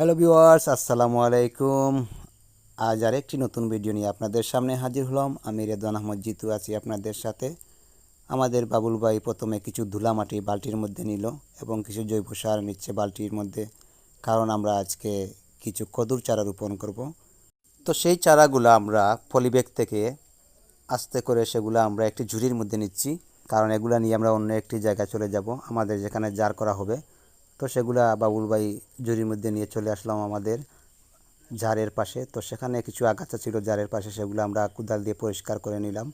Hello viewers আসসালামু আলাইকুম আজ আরেকটি নতুন ভিডিও নিয়ে আপনাদের সামনে হাজির হলাম। আমি রেদওয়ান আহমদ জিতু, আছি আপনাদের সাথে। আমাদের বাবুল ভাই প্রথমে কিছু ধুলা মাটি বালতির মধ্যে নিল এবং কিছু জৈব সার নিচ্ছে বালতির মধ্যে, কারণ আমরা আজকে কিছু কদুর চারা রোপণ করব। তো সেই চারাগুলো আমরা পলিব্যাগ থেকে আস্তে করে সেগুলো আমরা একটি ঝুড়ির মধ্যে নিচ্ছি, কারণ এগুলা নিয়ে আমরা অন্য একটি জায়গায় চলে যাব। আমাদের যেখানে জার করা হবে তো সেগুলা বাবুল ভাই ঝুড়ির মধ্যে নিয়ে চলে আসলাম আমাদের জারের পাশে। তো সেখানে কিছু আগাছা ছিল জারের পাশে, সেগুলো আমরা কোদাল দিয়ে পরিষ্কার করে নিলাম।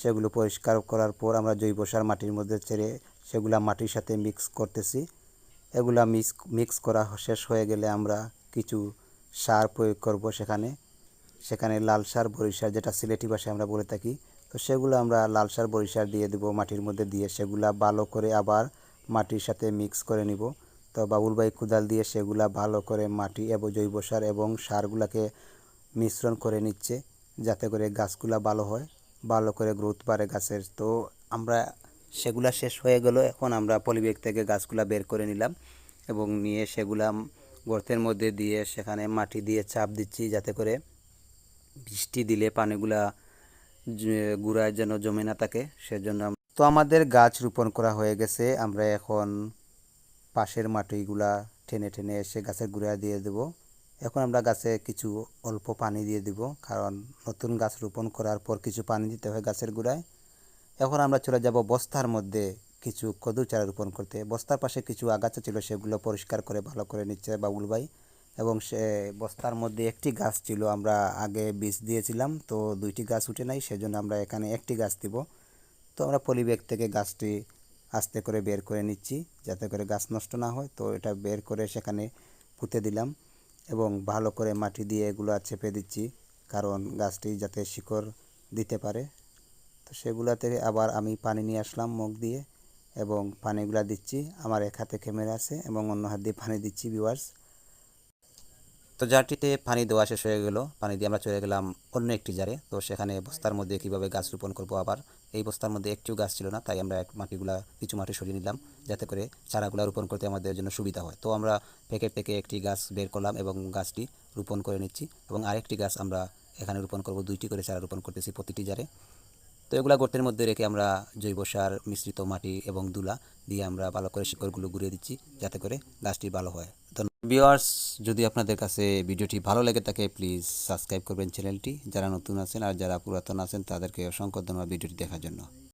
সেগুলো পরিষ্কার করার পর আমরা জৈব সার মাটির মধ্যে ছেড়ে সেগুলা মাটির সাথে মিক্স করতেছি। এগুলা মিক্স মিক্স করা শেষ হয়ে গেলে আমরা কিছু সার প্রয়োগ করব সেখানে। সেখানে লাল সার বরিশার যেটা সিলেটি ভাষায় আমরা বলে থাকি। তো সেগুলো আমরা লাল সার বরিশার দিয়ে দেবো মাটির মধ্যে দিয়ে। সেগুলা ভালো করে আবার মাটির সাথে মিক্স করে নিব। তো বাবুল ভাই কোদাল দিয়ে সেগুলা ভালো করে মাটি এবং জৈব সার এবং সারগুলাকে মিশ্রণ করে নিচ্ছে যাতে করে গাছগুলা ভালো হয়, ভালো করে গ্রোথ পারে গাছের। তো আমরা সেগুলা শেষ হয়ে গেল, এখন আমরা পলিব্যাগ থেকে গাছগুলা বের করে নিলাম এবং নিয়ে সেগুলা গর্তের মধ্যে দিয়ে সেখানে মাটি দিয়ে চাপ দিচ্ছি যাতে করে বৃষ্টি দিলে পানিগুলা গুড়ায় যেন জমে না থাকে, সেজন্য তো আমাদের গাছ রোপণ করা হয়ে গেছে, আমরা এখন পাশের মাটিগুলা টেনে টেনে এসে গাছের গুঁড়া দিয়ে দেব। এখন আমরা গাছে কিছু অল্প পানি দিয়ে দিব, কারণ নতুন গাছ রোপণ করার পর কিছু পানি দিতে হয় গাছের গুঁড়ায়। এখন আমরা চলে যাব বস্তার মধ্যে কিছু কদু চারা রোপণ করতে। বস্তার পাশে কিছু আগাছা ছিল, সেগুলো পরিষ্কার করে, ভালো করে নিচ্ছে বাবুল ভাই। এবং সে বস্তার মধ্যে একটি গাছ ছিল, আমরা আগে বীজ দিয়েছিলাম, তো দুইটি গাছ উঠে নাই, সেজন্য আমরা এখানে একটি গাছ দিব। তো আমরা পলিব্যাগ থেকে গাছটি আস্তে করে বের করে নিচ্ছি যাতে করে গাছ নষ্ট না হয়। তো এটা বের করে সেখানে পুঁতে দিলাম এবং ভালো করে মাটি দিয়ে এগুলো চেপে দিচ্ছি কারণ গাছটি যাতে শিকড় দিতে পারে। তো সেগুলোতে আবার আমি পানি নিয়ে আসলাম মুখ দিয়ে এবং পানিগুলা দিচ্ছি। আমার এক হাতে ক্যামেরা আছে এবং অন্য হাত দিয়ে পানি দিচ্ছি ভিউয়ার্স তো জারটিতে পানি দেওয়া শেষ হয়ে গেল। পানি দিয়ে আমরা চলে গেলাম অন্য একটি জারে। তো সেখানে বস্তার মধ্যে কীভাবে গাছ রোপণ করব আবার? এই বস্তার মধ্যে একটিও গাছ ছিল না, তাই আমরা এক মাটিগুলা কিছু মাটি সরিয়ে নিলাম, যাতে করে চারাগুলা রোপণ করতে আমাদের জন্য সুবিধা হয়। তো আমরা প্যাকেট থেকে একটি গাছ বের করলাম এবং গাছটি রোপণ করে নিচ্ছি এবং আরেকটি গাছ আমরা এখানে রোপণ করব। দুইটি করে চারা রোপণ করতেছি প্রতিটি জারে। তো এগুলো গর্তের মধ্যে রেখে আমরা জৈব সার, মিশ্রিত মাটি এবং দুলা দিয়ে আমরা ভালো করে শিকড়গুলো ঘুরিয়ে দিচ্ছি, যাতে করে গাছটি ভালো হয়। ভিওয়ার্স যদি আপনাদের কাছে ভিডিওটি ভালো লেগে থাকে প্লিজ সাবস্ক্রাইব করবেন চ্যানেলটি। যারা নতুন আছেন আর যারা পুরাতন আছেন, তাদেরকে অসংখ্য ধন্যবাদ ভিডিওটি দেখার জন্য।